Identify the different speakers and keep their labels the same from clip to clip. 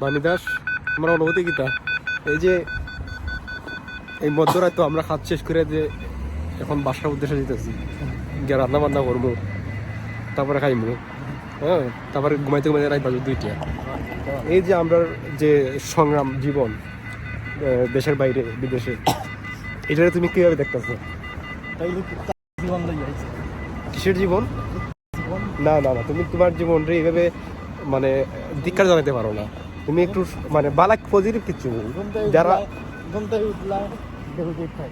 Speaker 1: বাণীদাস আমার অনুভূতি কিতা এই যে এই মধ্যরাত তো আমরা খাত শেষ করে যে এখন বাসার উদ্দেশ্যে যেতেছি। গিয়ে রান্না বান্না করব, তারপরে খাইমু। হ্যাঁ তারপরে ঘুমাইতে ঘুমাইতে রাত বাজে দুইটা। এই যে আমরা যে সংগ্রাম জীবন দেশের বাইরে, বিদেশে এটা তুমি কীভাবে দেখতেছো? কিসের জীবন? না না না, তুমি তোমার জীবনটা এইভাবে মানে ধিক্কার জানাতে পারো না। তুমি একটু মানে বালাক পজিটিভ কিছু যারা
Speaker 2: ঘুমতে উঠলা ডিউটি খাই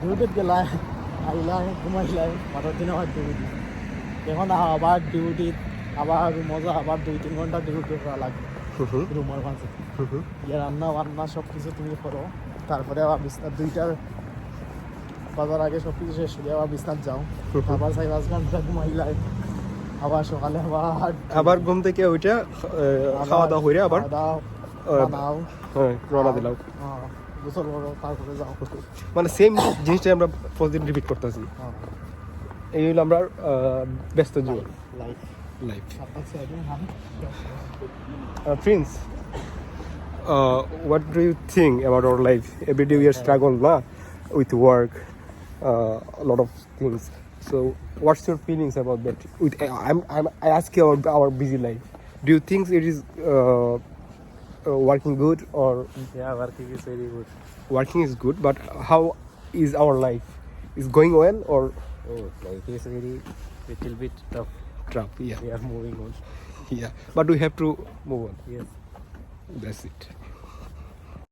Speaker 2: ডিউটি গেলাই আইলাই ঘুমাইলাই মাথার দিনে আবার ডিউটি এখন আবার ডিউটি আবার মজা আবার দুই তিন ঘণ্টা ডিউটি করা লাগে।
Speaker 1: হুম হুম,
Speaker 2: রুমের মাঝে। ইয়ে রান্না বান্না সব কিছু তুমি করো তারপরে আবার বিছনা দুইটার বাজার আগে সব কিছু শেষ করে আবার বিছনাত যাও। আবার পাঁচ ঘণ্টা ঘুমাইলাই আবার সকালে আবার
Speaker 1: আবার ঘুম থেকে ওইটা খাওয়া দাওয়া হইরে আবার হ্যাঁ রওনা দিলাম।
Speaker 2: হ্যাঁ,
Speaker 1: মানে সেম জিনিসটা আমরা প্রতিদিন রিপিট করতেছি।
Speaker 2: হ্যাঁ,
Speaker 1: এই হলো আমরা ব্যস্ত জীবন।
Speaker 2: Life
Speaker 1: prince what do you think about our life? Every day we are struggle na with work uh, a lot of things. So what's your feelings about that with I'm, I'm i ask you about our busy life do you think it is uh, uh, working good or
Speaker 2: Yeah, working is very good.
Speaker 1: working is good but how is our life is going well or
Speaker 2: Oh, life is very little bit tough.
Speaker 1: tough yeah
Speaker 2: We are moving on.
Speaker 1: yeah but we have to move on
Speaker 2: Yes.
Speaker 1: that's it